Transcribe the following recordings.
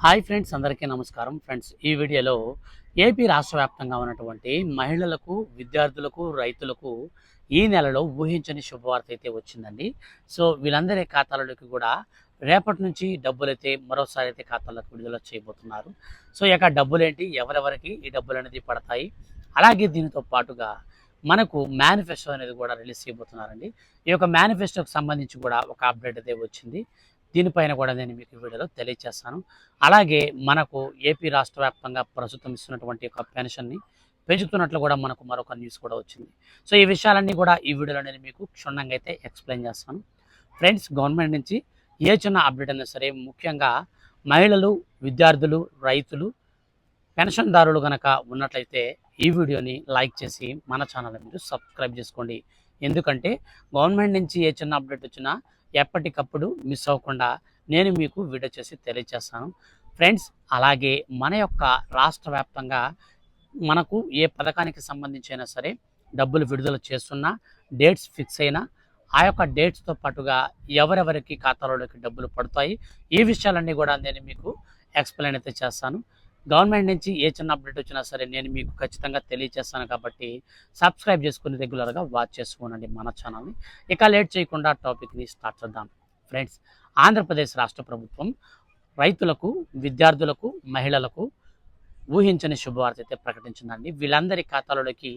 Hi friends అందరికీ నమస్కారం. Friends ఈ వీడియోలో ఏపీ రాష్ట్ర వ్యాప్తంగా ఉన్నటువంటి మహిళలకు విద్యార్థులకు రైతులకు ఈ నెలలో ఊహించని శుభవార్త అయితే వచ్చిందండి. సో వీళ్ళందరి ఖాతాలలోకి కూడా రేపటి నుంచి డబ్బులు అయితే మరోసారి అయితే ఖాతాలకు విడుదల చేయబోతున్నారు. సో ఈ యొక్క డబ్బులు ఏంటి ఎవరెవరికి ఈ డబ్బులు అనేది పడతాయి? అలాగే దీనితో పాటుగా మనకు మేనిఫెస్టో అనేది కూడా రిలీజ్ చేయబోతున్నారండి. ఈ యొక్క మేనిఫెస్టోకి సంబంధించి కూడా ఒక అప్డేట్ అయితే వచ్చింది. దీనిపైన కూడా నేను మీకు ఈ వీడియోలో తెలియజేస్తాను అలాగే మనకు ఏపీ రాష్ట్ర వ్యాప్తంగా ప్రస్తుతం ఇస్తున్నటువంటి ఒక పెన్షన్ని పెంచుతున్నట్లు కూడా మనకు మరొక న్యూస్ కూడా వచ్చింది. సో ఈ విషయాలన్నీ కూడా ఈ వీడియోలో నేను మీకు క్షుణ్ణంగా అయితే ఎక్స్ప్లెయిన్ చేస్తాను. ఫ్రెండ్స్ గవర్నమెంట్ నుంచి ఏ చిన్న అప్డేట్ అయినా సరే ముఖ్యంగా మహిళలు విద్యార్థులు రైతులు పెన్షన్దారులు కనుక ఉన్నట్లయితే ఈ వీడియోని లైక్ చేసి మన ఛానల్ మీరు సబ్స్క్రైబ్ చేసుకోండి. ఎందుకంటే గవర్నమెంట్ నుంచి ఏ చిన్న అప్డేట్ వచ్చినా ఎప్పటికప్పుడు మిస్ అవ్వకుండా నేను మీకు వీడియో చేసి తెలియజేస్తాను ఫ్రెండ్స్ అలాగే మన యొక్క రాష్ట్ర వ్యాప్తంగా మనకు ఏ పథకానికి సంబంధించి అయినా సరే డబ్బులు విడుదల చేస్తున్నా డేట్స్ ఫిక్స్ అయినా ఆ యొక్క డేట్స్తో పాటుగా ఎవరెవరికి ఖాతాలోకి డబ్బులు పడతాయి ఈ విషయాలన్నీ కూడా నేను మీకు ఎక్స్ప్లెయిన్ అయితే చేస్తాను. గవర్నమెంట్ నుంచి ఏ చిన్న అప్డేట్ వచ్చినా సరే నేను మీకు ఖచ్చితంగా తెలియజేస్తాను కాబట్టి సబ్స్క్రైబ్ చేసుకుని రెగ్యులర్గా వాచ్ చేసుకోనండి మన ఛానల్ని. ఇక లేట్ చేయకుండా టాపిక్ని స్టార్ట్ చేద్దాం. ఫ్రెండ్స్ ఆంధ్రప్రదేశ్ రాష్ట్ర ప్రభుత్వం రైతులకు విద్యార్థులకు మహిళలకు ఊహించని శుభవార్త అయితే ప్రకటించిందండి. వీళ్ళందరి ఖాతాలలోకి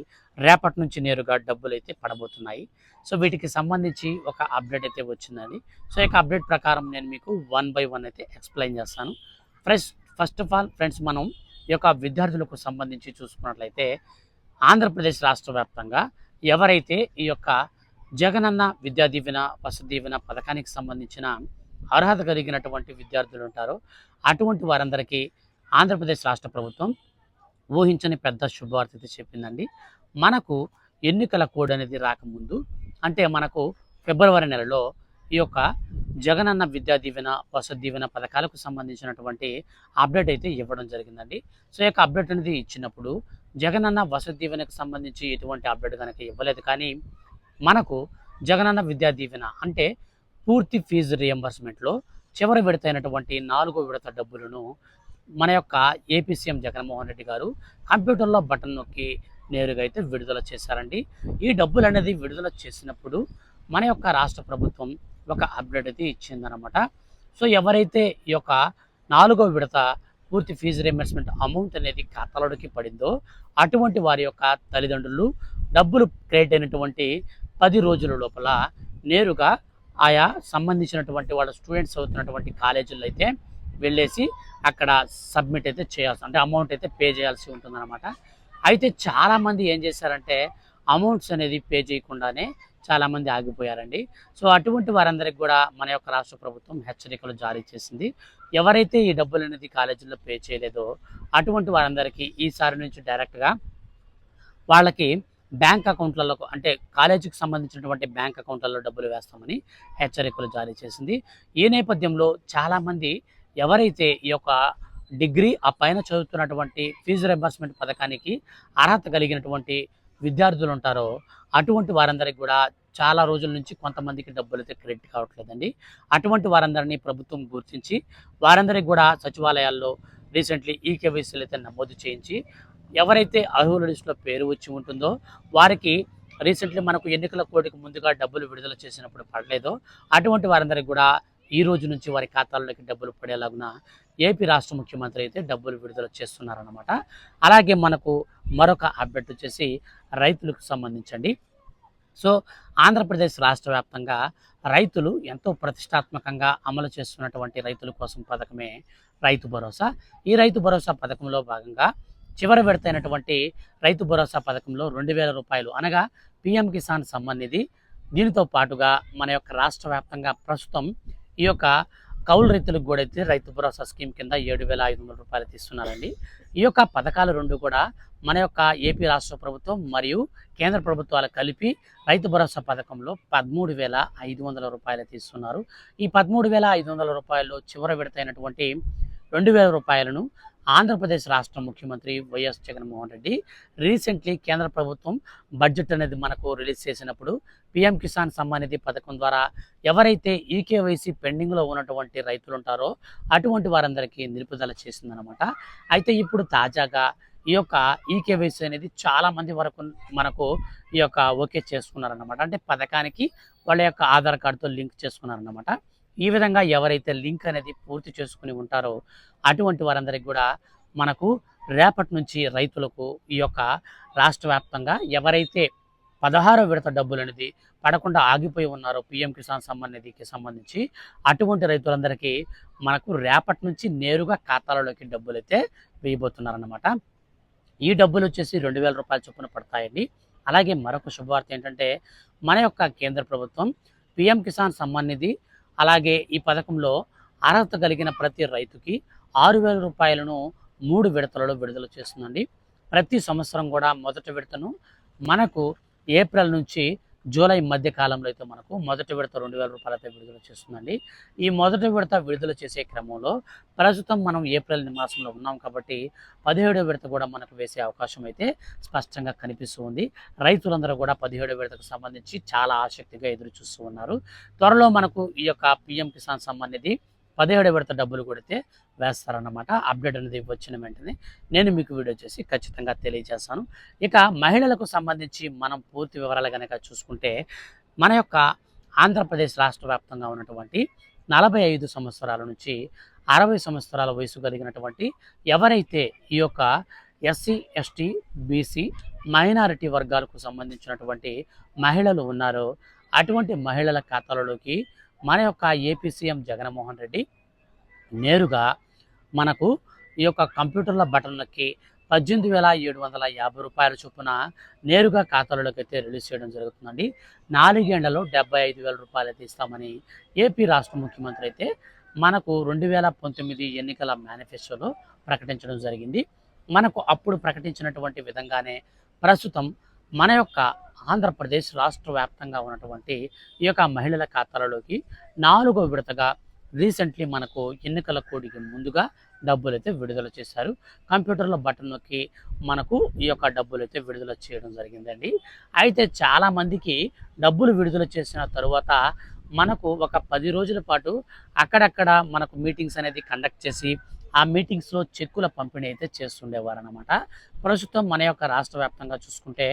రేపటి నుంచి నేరుగా డబ్బులు అయితే పడబోతున్నాయి. సో వీటికి సంబంధించి ఒక అప్డేట్ అయితే వచ్చిందండి. సో ఇక అప్డేట్ ప్రకారం నేను మీకు వన్ బై వన్ అయితే ఎక్స్ప్లెయిన్ చేస్తాను. Friends first of all friends మనం ఈ యొక్క విద్యార్థులకు సంబంధించి చూసుకున్నట్లయితే ఆంధ్రప్రదేశ్ రాష్ట్ర వ్యాప్తంగా ఎవరైతే ఈ యొక్క జగనన్న విద్యా దీవెన వసతి దీవెన పథకానికి సంబంధించిన అర్హత కలిగినటువంటి విద్యార్థులు ఉంటారో అటువంటి వారందరికీ ఆంధ్రప్రదేశ్ రాష్ట్ర ప్రభుత్వం ఊహించని పెద్ద శుభవార్త అయితే చెప్పిందండి. మనకు ఎన్నికల కోడ్ అనేది రాకముందు అంటే మనకు ఫిబ్రవరి నెలలో ఈ యొక్క జగనన్న విద్యా దీవెన వసతి దీవెన పథకాలకు సంబంధించినటువంటి అప్డేట్ అయితే ఇవ్వడం జరిగిందండి. సో ఈ యొక్క అప్డేట్ అనేది ఇచ్చినప్పుడు జగనన్న వసతి దీవెనకు సంబంధించి ఎటువంటి అప్డేట్ కనుక ఇవ్వలేదు. కానీ మనకు జగనన్న విద్యా దీవెన అంటే పూర్తి ఫీజు రియంబర్స్మెంట్లో చివరి విడత అయినటువంటి నాలుగో విడత డబ్బులను మన యొక్క ఏపీ సీఎం జగన్మోహన్ రెడ్డి గారు కంప్యూటర్లో బటన్ నొక్కి నేరుగా అయితే విడుదల చేశారండి. ఈ డబ్బులు అనేది విడుదల చేసినప్పుడు మన యొక్క రాష్ట్ర ప్రభుత్వం ఒక అప్డేట్ అయితే ఇచ్చిందనమాట సో ఎవరైతే ఈ యొక్క నాలుగో విడత పూర్తి ఫీజు రియంబర్స్మెంట్ అమౌంట్ అనేది ఖాతాలోకి పడిందో అటువంటి వారి యొక్క తల్లిదండ్రులు డబ్బులు క్రెడిట్ అయినటువంటి పది రోజుల లోపల నేరుగా ఆయా సంబంధించినటువంటి వాళ్ళ స్టూడెంట్స్ అవుతున్నటువంటి కాలేజీల్లో అయితే వెళ్ళేసి అక్కడ సబ్మిట్ అయితే చేయాల్సి అంటే అమౌంట్ అయితే పే చేయాల్సి ఉంటుందన్నమాట. అయితే చాలామంది ఏం చేశారంటే అమౌంట్స్ అనేది పే చేయకుండానే చాలామంది ఆగిపోయారండి. సో అటువంటి వారందరికి కూడా మన యొక్క రాష్ట్ర ప్రభుత్వం హెచ్చరికలు జారీ చేసింది. ఎవరైతే ఈ డబ్బులు అనేది కాలేజీలో పే చేయలేదో అటువంటి వారందరికీ ఈసారి నుంచి డైరెక్ట్గా వాళ్ళకి బ్యాంక్ అకౌంట్లలో అంటే కాలేజీకి సంబంధించినటువంటి బ్యాంక్ అకౌంట్లలో డబ్బులు వేస్తామని హెచ్చరికలు జారీ చేసింది. ఈ నేపథ్యంలో చాలామంది ఎవరైతే ఈ యొక్క డిగ్రీ ఆ పైన చదువుతున్నటువంటి ఫీజు రింబర్స్మెంట్ పథకానికి అర్హత కలిగినటువంటి విద్యార్థులు ఉంటారో అటువంటి వారందరికి కూడా చాలా రోజుల నుంచి కొంతమందికి డబ్బులు అయితే క్రెడిట్ కావట్లేదండి. అటువంటి వారందరినీ ప్రభుత్వం గుర్తించి వారందరికి కూడా సచివాలయాల్లో రీసెంట్లీ ఈకేవైసీలు అయితే నమోదు చేయించి ఎవరైతే అర్హుల లిస్టులో పేరు వచ్చి ఉంటుందో వారికి రీసెంట్లీ మనకు ఎన్నికల కోడికి ముందుగా డబ్బులు విడుదల చేసినప్పుడు పడలేదో. అటువంటి వారందరికి కూడా ఈ రోజు నుంచి వారి ఖాతాల్లోకి డబ్బులు పడేలాగున ఏపీ రాష్ట్ర ముఖ్యమంత్రి అయితే డబ్బులు విడుదల చేస్తున్నారన్నమాట. అలాగే మనకు మరొక అప్డేట్ వచ్చేసి రైతులకు సంబంధించండి. సో ఆంధ్రప్రదేశ్ రాష్ట్ర వ్యాప్తంగా రైతులు ఎంతో ప్రతిష్టాత్మకంగా అమలు చేస్తున్నటువంటి రైతుల కోసం పథకమే రైతు భరోసా. ఈ రైతు భరోసా పథకంలో భాగంగా చివరి విడతైనటువంటి రైతు భరోసా పథకంలో రెండు వేల రూపాయలు అనగా పిఎం కిసాన్ సమ్మాన్ నిధి. దీనితో పాటుగా మన యొక్క రాష్ట్ర వ్యాప్తంగా ప్రస్తుతం ఈ యొక్క కౌలు రైతులకు కూడా అయితే రైతు భరోసా స్కీమ్ కింద ఏడు వేల ఐదు వందల రూపాయలు తీస్తున్నారండి ఈ యొక్క పథకాలు రెండు కూడా మన యొక్క ఏపీ రాష్ట్ర ప్రభుత్వం మరియు కేంద్ర ప్రభుత్వాలు కలిపి రైతు భరోసా పథకంలో పదమూడు వేల ఐదు వందల రూపాయలు తీస్తున్నారు ఈ పదమూడు వేల ఐదు వందల రూపాయలు చివరి విడత అయినటువంటి రెండు వేల రూపాయలను ఆంధ్రప్రదేశ్ రాష్ట్ర ముఖ్యమంత్రి వైఎస్ జగన్మోహన్ రెడ్డి రీసెంట్లీ కేంద్ర ప్రభుత్వం బడ్జెట్ అనేది మనకు రిలీజ్ చేసినప్పుడు పిఎం కిసాన్ సమ్మాన్ నిధి పథకం ద్వారా ఎవరైతే ఈకేవైసీ పెండింగ్లో ఉన్నటువంటి రైతులు ఉంటారో అటువంటి వారందరికీ నిలుపుదల చేసిందనమాట అయితే ఇప్పుడు తాజాగా ఈ యొక్క ఈకేవైసీ అనేది చాలా మంది వరకు మనకు ఈ యొక్క ఓకే చేసుకున్నారన్నమాట. అంటే పథకానికి వాళ్ళ యొక్క ఆధార్ కార్డుతో లింక్ చేసుకున్నారన్నమాట. ఈ విధంగా ఎవరైతే లింక్ అనేది పూర్తి చేసుకుని ఉంటారో అటువంటి వారందరికీ కూడా మనకు రేపటి నుంచి రైతులకు ఈ యొక్క రాష్ట్ర వ్యాప్తంగా ఎవరైతే పదహారో విడత డబ్బులు అనేది పడకుండా ఆగిపోయి ఉన్నారో పిఎం కిసాన్ సమ్మాన్ నిధికి సంబంధించి అటువంటి రైతులందరికీ మనకు రేపటి నుంచి నేరుగా ఖాతాలలోకి డబ్బులు అయితే వేయబోతున్నారన్నమాట. ఈ డబ్బులు వచ్చేసి రెండు వేల రూపాయల చొప్పున పడతాయండి. అలాగే మరొక శుభవార్త ఏంటంటే మన యొక్క కేంద్ర ప్రభుత్వం పిఎం కిసాన్ సమ్మాన్ నిధి అలాగే ఈ పథకంలో అర్హత కలిగిన ప్రతి రైతుకి ఆరు వేల రూపాయలను మూడు విడతలలో విడుదల చేస్తుందండి. ప్రతి సంవత్సరం కూడా మొదటి విడతను మనకు ఏప్రిల్ నుంచి జూలై మధ్య కాలంలో అయితే మనకు మొదటి విడత రెండు వేల రూపాయలతో విడుదల చేస్తుందండి. ఈ మొదటి విడత విడుదల చేసే క్రమంలో ప్రస్తుతం మనం ఏప్రిల్ మాసంలో ఉన్నాం కాబట్టి పదిహేడో విడత కూడా మనకు వేసే అవకాశం అయితే స్పష్టంగా కనిపిస్తూ ఉంది. రైతులందరూ కూడా పదిహేడో విడతకు సంబంధించి చాలా ఆసక్తిగా ఎదురు చూస్తూ ఉన్నారు. త్వరలో మనకు ఈ యొక్క పిఎం కిసాన్ సంబంధించి పదిహేడు విడత డబ్బులు కొడితే వేస్తారన్నమాట. అప్డేట్ అనేది వచ్చిన వెంటనే నేను మీకు వీడియో చేసి ఖచ్చితంగా తెలియజేస్తాను. ఇక మహిళలకు సంబంధించి మనం పూర్తి వివరాలు కనుక చూసుకుంటే మన యొక్క ఆంధ్రప్రదేశ్ రాష్ట్ర వ్యాప్తంగా ఉన్నటువంటి నలభై ఐదు సంవత్సరాల నుంచి అరవై సంవత్సరాల వయసు కలిగినటువంటి ఎవరైతే ఈ యొక్క ఎస్సీ ఎస్టీ బీసీ మైనారిటీ వర్గాలకు సంబంధించినటువంటి మహిళలు ఉన్నారో అటువంటి మహిళల ఖాతాలలోకి మన యొక్క ఏపీ సీఎం జగన్మోహన్ రెడ్డి నేరుగా మనకు ఈ యొక్క కంప్యూటర్ల బటన్లకి పద్దెనిమిది వేల ఏడు వందల యాభై రూపాయల చొప్పున నేరుగా ఖాతాలలోకి అయితే రిలీజ్ చేయడం జరుగుతుందండి. నాలుగేళ్ళలో డెబ్బై ఐదు వేల రూపాయలు అయితే ఇస్తామని ఏపీ రాష్ట్ర ముఖ్యమంత్రి అయితే మనకు రెండు వేల పంతొమ్మిది ఎన్నికల మేనిఫెస్టోలో ప్రకటించడం జరిగింది. మనకు అప్పుడు ప్రకటించినటువంటి విధంగానే ప్రస్తుతం మన యొక్క ఆంధ్రప్రదేశ్ రాష్ట్ర వ్యాప్తంగా ఉన్నటువంటి ఈ యొక్క మహిళల ఖాతాలలోకి నాలుగో విడతగా రీసెంట్లీ మనకు ఎన్నికల కోడికి ముందుగా డబ్బులు అయితే విడుదల చేశారు. కంప్యూటర్లో బటన్ నొక్కి మనకు ఈ యొక్క డబ్బులు అయితే విడుదల చేయడం జరిగిందండి. అయితే చాలామందికి డబ్బులు విడుదల చేసిన తరువాత మనకు ఒక పది రోజుల పాటు అక్కడక్కడ మనకు మీటింగ్స్ అనేది కండక్ట్ చేసి ఆ మీటింగ్స్లో చెక్కుల పంపిణీ అయితే చేస్తుండేవారు అనమాట ప్రస్తుతం మన యొక్క రాష్ట్ర వ్యాప్తంగా చూసుకుంటే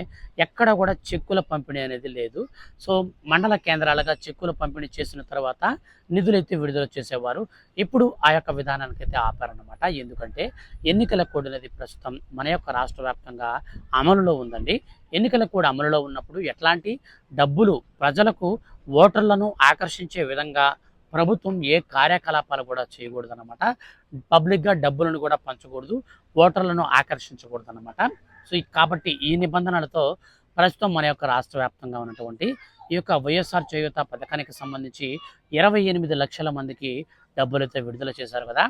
ఎక్కడ కూడా చెక్కుల పంపిణీ అనేది లేదు. సో మండల కేంద్రాలుగా చెక్కుల పంపిణీ చేసిన తర్వాత నిధులైతే విడుదల చేసేవారు. ఇప్పుడు ఆ యొక్క విధానానికి అయితే ఆపారనమాట ఎందుకంటే ఎన్నికల కోడ్ అనేది ప్రస్తుతం మన యొక్క రాష్ట్ర వ్యాప్తంగా అమలులో ఉందండి. ఎన్నికల కోడ్ అమలులో ఉన్నప్పుడు ఎట్లాంటి డబ్బులు ప్రజలకు ఓటర్లను ఆకర్షించే విధంగా ప్రభుత్వం ఏ కార్యకలాపాలు కూడా చేయకూడదు అనమాట పబ్లిక్గా డబ్బులను కూడా పంచకూడదు. ఓటర్లను ఆకర్షించకూడదు అనమాట సో కాబట్టి ఈ నిబంధనలతో ప్రస్తుతం మన యొక్క రాష్ట్ర వ్యాప్తంగా ఉన్నటువంటి ఈ యొక్క వైఎస్ఆర్ చేయూత పథకానికి సంబంధించి ఇరవై ఎనిమిది లక్షల మందికి డబ్బులైతే విడుదల చేశారు కదా.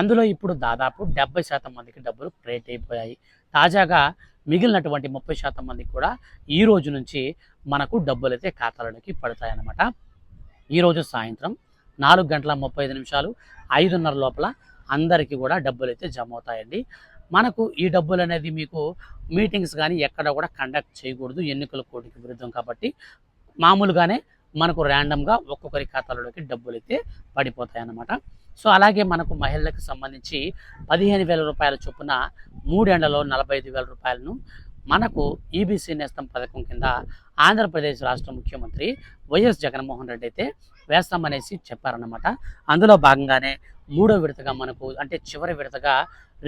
అందులో ఇప్పుడు దాదాపు డెబ్బై శాతం మందికి డబ్బులు క్రియేట్ అయిపోయాయి. తాజాగా మిగిలినటువంటి ముప్పై శాతం మందికి కూడా ఈ రోజు నుంచి మనకు డబ్బులైతే ఖాతాలోకి పడతాయి అన్నమాట ఈరోజు సాయంత్రం నాలుగు గంటల ముప్పై ఐదు నిమిషాలు ఐదున్నర లోపల అందరికీ కూడా డబ్బులు అయితే జమ అవుతాయండి మనకు ఈ డబ్బులు అనేది మీకు మీటింగ్స్ కానీ ఎక్కడ కూడా కండక్ట్ చేయకూడదు. ఎన్నికల కోటికి విరుద్ధం కాబట్టి మామూలుగానే మనకు ర్యాండమ్గా ఒక్కొక్కరి ఖాతాలలోకి డబ్బులు అయితే పడిపోతాయి అన్నమాట సో అలాగే మనకు మహిళలకు సంబంధించి పదిహేను వేల రూపాయల చొప్పున మూడేళ్ళలో నలభై ఐదు వేల రూపాయలను మనకు ఈబీసీ నేస్తం పథకం కింద ఆంధ్రప్రదేశ్ రాష్ట్ర ముఖ్యమంత్రి వైఎస్ జగన్మోహన్ రెడ్డి అయితే వేస్తామనేసి చెప్పారన్నమాట. అందులో భాగంగానే మూడో విడతగా మనకు అంటే చివరి విడతగా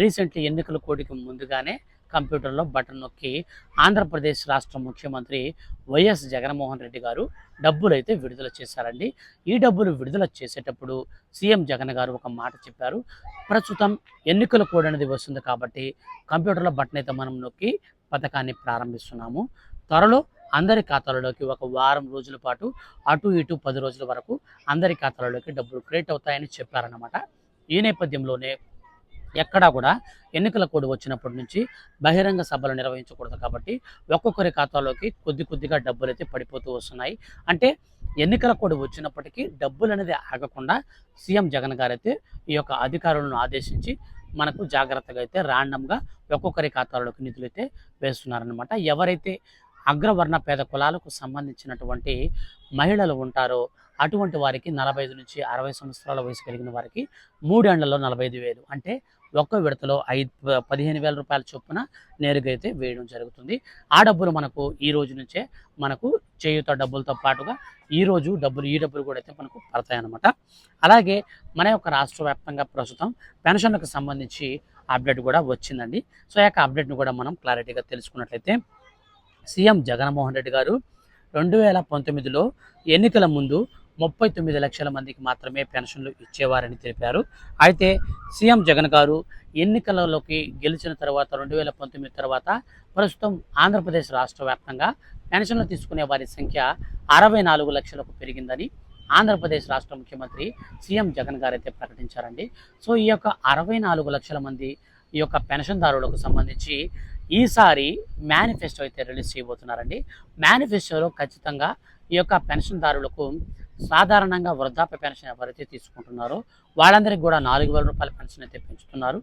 రీసెంట్లీ ఎన్నికల కోడికి ముందుగానే కంప్యూటర్లో బటన్ నొక్కి ఆంధ్రప్రదేశ్ రాష్ట్ర ముఖ్యమంత్రి వైఎస్ జగన్మోహన్ రెడ్డి గారు డబ్బులు అయితే విడుదల చేశారండి. ఈ డబ్బులు విడుదల చేసేటప్పుడు సీఎం జగన్ గారు ఒక మాట చెప్పారు. ప్రస్తుతం ఎన్నికల కోడ్ అనేది వస్తుంది కాబట్టి కంప్యూటర్లో బటన్ అయితే మనం నొక్కి పథకాన్ని ప్రారంభిస్తున్నాము. త్వరలో అందరి ఖాతాలలోకి ఒక వారం రోజుల పాటు అటు ఇటు పది రోజుల వరకు అందరి ఖాతాలలోకి డబ్బులు క్రియేట్ అవుతాయని చెప్పారన్నమాట. ఈ నేపథ్యంలోనే ఎక్కడా కూడా ఎన్నికల కోడ్ వచ్చినప్పటి నుంచి బహిరంగ సభలు నిర్వహించకూడదు కాబట్టి ఒక్కొక్కరి ఖాతాలోకి కొద్ది కొద్దిగా డబ్బులు అయితే పడిపోతూ వస్తున్నాయి. అంటే ఎన్నికల కోడ్ వచ్చినప్పటికీ డబ్బులు అనేది ఆగకుండా సీఎం జగన్ గారు అయితే ఈ యొక్క అధికారులను ఆదేశించి మనకు జాగ్రత్తగా అయితే ర్యాండమ్గా ఒక్కొక్కరి ఖాతాలోకి నిధులు అయితే వేస్తున్నారనమాట ఎవరైతే అగ్రవర్ణ పేద కులాలకు సంబంధించినటువంటి మహిళలు ఉంటారో అటువంటి వారికి నలభై ఐదు నుంచి అరవై సంవత్సరాల వయసు కలిగిన వారికి మూడేళ్ళలో నలభై ఐదు వేలు. అంటే ఒక్క విడతలో ఐదు పదిహేను వేల రూపాయల చొప్పున నేరుగా అయితే వేయడం జరుగుతుంది. ఆ డబ్బులు మనకు ఈ రోజు నుంచే మనకు చేయుత డబ్బులతో పాటుగా ఈ రోజు డబ్బులు ఈ డబ్బులు కూడా అయితే మనకు పడతాయన్నమాట. అలాగే మన యొక్క రాష్ట్ర వ్యాప్తంగా ప్రస్తుతం పెన్షన్లకు సంబంధించి అప్డేట్ కూడా వచ్చిందండి. సో ఆ యొక్క అప్డేట్ని కూడా మనం క్లారిటీగా తెలుసుకున్నట్లయితే సీఎం జగన్మోహన్ రెడ్డి గారు రెండు వేల పంతొమ్మిదిలో ఎన్నికల ముందు ముప్పై తొమ్మిది లక్షల మందికి మాత్రమే పెన్షన్లు ఇచ్చేవారని తెలిపారు. అయితే సీఎం జగన్ గారు ఎన్నికలలోకి గెలిచిన తర్వాత రెండు వేల పంతొమ్మిది తర్వాత ప్రస్తుతం ఆంధ్రప్రదేశ్ రాష్ట్ర వ్యాప్తంగా పెన్షన్లు తీసుకునే వారి సంఖ్య అరవై నాలుగు లక్షలకు పెరిగిందని ఆంధ్రప్రదేశ్ రాష్ట్ర ముఖ్యమంత్రి సీఎం జగన్ గారు అయితే ప్రకటించారండి. సో ఈ యొక్క అరవై నాలుగు లక్షల మంది ఈ యొక్క పెన్షన్దారులకు సంబంధించి ఈసారి మేనిఫెస్టో అయితే రిలీజ్ చేయబోతున్నారండి. మేనిఫెస్టోలో ఖచ్చితంగా ఈ యొక్క పెన్షన్దారులకు సాధారణంగా వృద్ధాప్య పెన్షన్ ఎవరైతే తీసుకుంటున్నారో వాళ్ళందరికీ కూడా నాలుగు వేల రూపాయల పెన్షన్ అయితే పెంచుతున్నారు.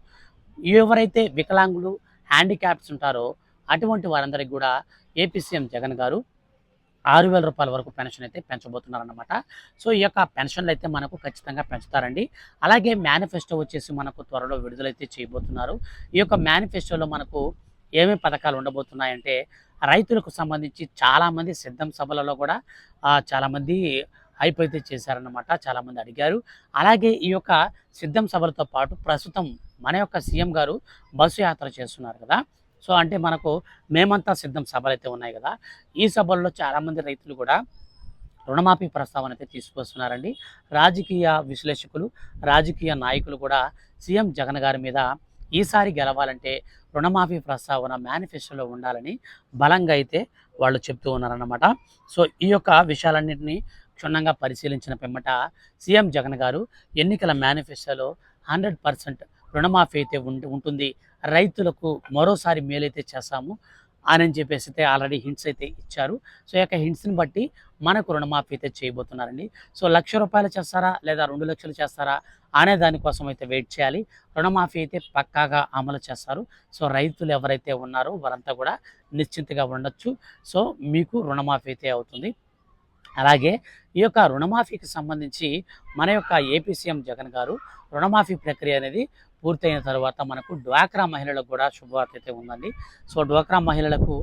ఎవరైతే వికలాంగులు హ్యాండిక్యాప్స్ ఉంటారో అటువంటి వారందరికీ కూడా ఏపీ సీఎం జగన్ గారు ఆరు వేల రూపాయల వరకు పెన్షన్ అయితే పెంచబోతున్నారనమాట సో ఈ యొక్క పెన్షన్లు అయితే మనకు ఖచ్చితంగా పెంచుతారండి. అలాగే మేనిఫెస్టో వచ్చేసి మనకు త్వరలో విడుదలైతే చేయబోతున్నారు. ఈ యొక్క మేనిఫెస్టోలో మనకు ఏమేమి పథకాలు ఉండబోతున్నాయంటే రైతులకు సంబంధించి చాలామంది సిద్ధం సభలలో కూడా చాలామంది హైప్ అయితే చేశారన్నమాట చాలామంది అడిగారు. అలాగే ఈ యొక్క సిద్ధం సభలతో పాటు ప్రస్తుతం మన యొక్క సీఎం గారు బస్సు యాత్ర చేస్తున్నారు కదా. సో అంటే మనకు మేమంతా సిద్ధం సభలు అయితే ఉన్నాయి కదా. ఈ సభల్లో చాలామంది రైతులు కూడా రుణమాఫీ ప్రస్తావన అయితే తీసుకొస్తున్నారండి రాజకీయ విశ్లేషకులు రాజకీయ నాయకులు కూడా సీఎం జగన్ గారి మీద ఈసారి గెలవాలంటే రుణమాఫీ ప్రస్తావన మేనిఫెస్టోలో ఉండాలని బలంగా అయితే వాళ్ళు చెప్తూ ఉన్నారన్నమాట. సో ఈ యొక్క విషయాలన్నింటినీ క్షుణ్ణంగా పరిశీలించిన పిమ్మట సీఎం జగన్ గారు ఎన్నికల మేనిఫెస్టోలో హండ్రెడ్ పర్సెంట్ రుణమాఫీ అయితే ఉంటుంది. రైతులకు మరోసారి మేలైతే చేస్తాము అని చెప్పేసి అయితే ఆల్రెడీ హింట్స్ అయితే ఇచ్చారు. సో యొక్క హింట్స్ని బట్టి మనకు రుణమాఫీ అయితే చేయబోతున్నారండి. సో లక్ష రూపాయలు చేస్తారా లేదా రెండు లక్షలు చేస్తారా అనే దానికోసం అయితే వెయిట్ చేయాలి. రుణమాఫీ అయితే పక్కాగా అమలు చేస్తారు. సో రైతులు ఎవరైతే ఉన్నారో వారంతా కూడా నిశ్చింతగా ఉండొచ్చు. సో మీకు రుణమాఫీ అయితే అవుతుంది. అలాగే ఈ యొక్క రుణమాఫీకి సంబంధించి మన యొక్క ఏపీ సీఎం జగన్ గారు రుణమాఫీ ప్రక్రియ అనేది పూర్తయిన తర్వాత మనకు డ్వాక్రా మహిళలకు కూడా శుభవార్త అయితే ఉందండి. సో డ్వాక్రా మహిళలకు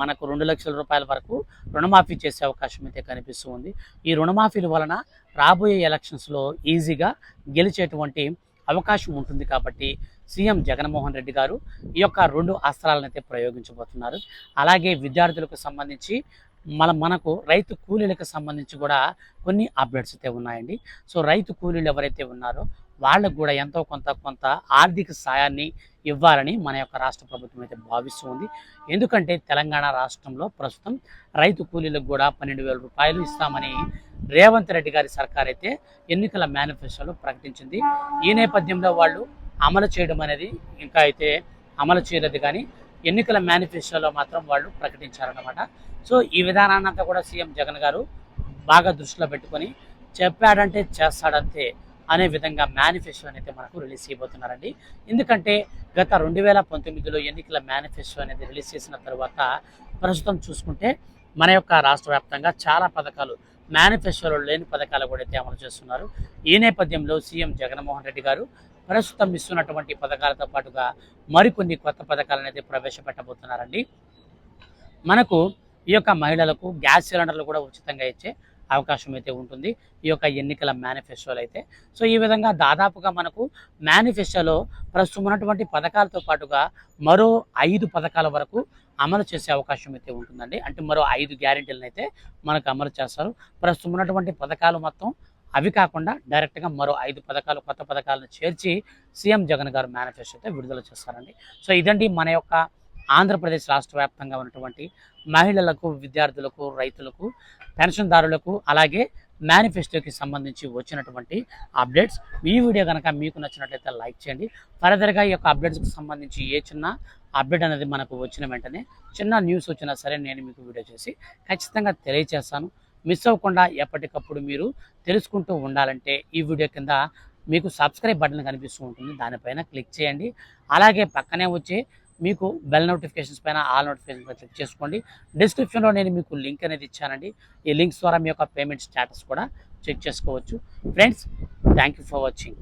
మనకు రెండు లక్షల రూపాయల వరకు రుణమాఫీ చేసే అవకాశం అయితే కనిపిస్తూ ఉంది. ఈ రుణమాఫీల వలన రాబోయే ఎలక్షన్స్లో ఈజీగా గెలిచేటువంటి అవకాశం ఉంటుంది కాబట్టి సీఎం జగన్మోహన్ రెడ్డి గారు ఈ యొక్క రెండు అస్త్రాలను అయితే ప్రయోగించబోతున్నారు. అలాగే విద్యార్థులకు సంబంధించి మన మనకు రైతు కూలీలకు సంబంధించి కూడా కొన్ని అప్డేట్స్ అయితే ఉన్నాయండి. సో రైతు కూలీలు ఎవరైతే ఉన్నారో వాళ్ళకు కూడా ఎంతో కొంత కొంత ఆర్థిక సాయాన్ని ఇవ్వాలని మన యొక్క రాష్ట్ర ప్రభుత్వం అయితే భావిస్తూ ఉంది. ఎందుకంటే తెలంగాణ రాష్ట్రంలో ప్రస్తుతం రైతు కూలీలకు కూడా పన్నెండు వేల రూపాయలు ఇస్తామని రేవంత్ రెడ్డి గారి సర్కార్ అయితే ఎన్నికల మేనిఫెస్టోలో ప్రకటించింది. ఈ నేపథ్యంలో వాళ్ళు అమలు చేయడం అనేది ఇంకా అయితే అమలు చేయలేదు కానీ ఎన్నికల మేనిఫెస్టోలో మాత్రం వాళ్ళు ప్రకటించారన్నమాట. సో ఈ విధానాన్నంతా కూడా సీఎం జగన్ గారు బాగా దృష్టిలో పెట్టుకొని చెప్పాడంటే చేస్తాడంతే అనే విధంగా మేనిఫెస్టో అనేది మనకు రిలీజ్ చేయబోతున్నారండి. ఎందుకంటే గత రెండు వేల పంతొమ్మిదిలో ఎన్నికల మేనిఫెస్టో అనేది రిలీజ్ చేసిన తర్వాత ప్రస్తుతం చూసుకుంటే మన యొక్క రాష్ట్ర వ్యాప్తంగా చాలా పథకాలు మేనిఫెస్టోలో లేని పథకాలు కూడా అయితే అమలు చేస్తున్నారు. ఈ నేపథ్యంలో సీఎం జగన్మోహన్ రెడ్డి గారు ప్రస్తుతం ఇస్తున్నటువంటి పథకాలతో పాటుగా మరికొన్ని కొత్త పథకాలను అయితే ప్రవేశపెట్టబోతున్నారండి. మనకు ఈ యొక్క మహిళలకు గ్యాస్ సిలిండర్లు కూడా ఉచితంగా ఇచ్చే అవకాశం అయితే ఉంటుంది. ఈ యొక్క ఎన్నికల మేనిఫెస్టోలు అయితే. సో ఈ విధంగా దాదాపుగా మనకు మేనిఫెస్టోలో ప్రస్తుతం ఉన్నటువంటి పథకాలతో పాటుగా మరో ఐదు పథకాల వరకు అమలు చేసే అవకాశం అయితే ఉంటుందండి. అంటే మరో ఐదు గ్యారెంటీలను అయితే మనకు అమలు చేస్తారు. ప్రస్తుతం ఉన్నటువంటి పథకాలు మొత్తం అవి కాకుండా డైరెక్ట్గా మరో ఐదు పథకాలు కొత్త పథకాలను చేర్చి సీఎం జగన్ గారు మేనిఫెస్టో అయితే విడుదల చేస్తారండి. సో ఇదండి మన యొక్క ఆంధ్రప్రదేశ్ రాష్ట్ర వ్యాప్తంగా ఉన్నటువంటి మహిళలకు విద్యార్థులకు రైతులకు పెన్షన్దారులకు అలాగే మేనిఫెస్టోకి సంబంధించి వచ్చినటువంటి అప్డేట్స్ ఈ వీడియో కనుక మీకు నచ్చినట్లయితే లైక్ చేయండి. ఫర్దర్గా ఈ యొక్క అప్డేట్స్కి సంబంధించి ఏ చిన్న అప్డేట్ అనేది మనకు వచ్చిన వెంటనే చిన్న న్యూస్ వచ్చినా సరే నేను మీకు వీడియో చేసి ఖచ్చితంగా తెలియజేస్తాను మిస్ అవ్వకుండా ఎప్పటికప్పుడు మీరు తెలుసుకుంటూ ఉండాలంటే ఈ వీడియో కింద మీకు సబ్స్క్రైబ్ బటన్ కనిపిస్తూ ఉంటుంది. దానిపైన క్లిక్ చేయండి. అలాగే పక్కనే వచ్చే మీకు బెల్ నోటిఫికేషన్స్ పైన ఆల్ నోటిఫికేషన్ పైన క్లిక్ చేసుకోండి. డిస్క్రిప్షన్లో నేను మీకు లింక్ అనేది ఇచ్చానండి. ఈ లింక్స్ ద్వారా మీ యొక్క పేమెంట్ స్టేటస్ కూడా చెక్ చేసుకోవచ్చు. Friends thank you for watching.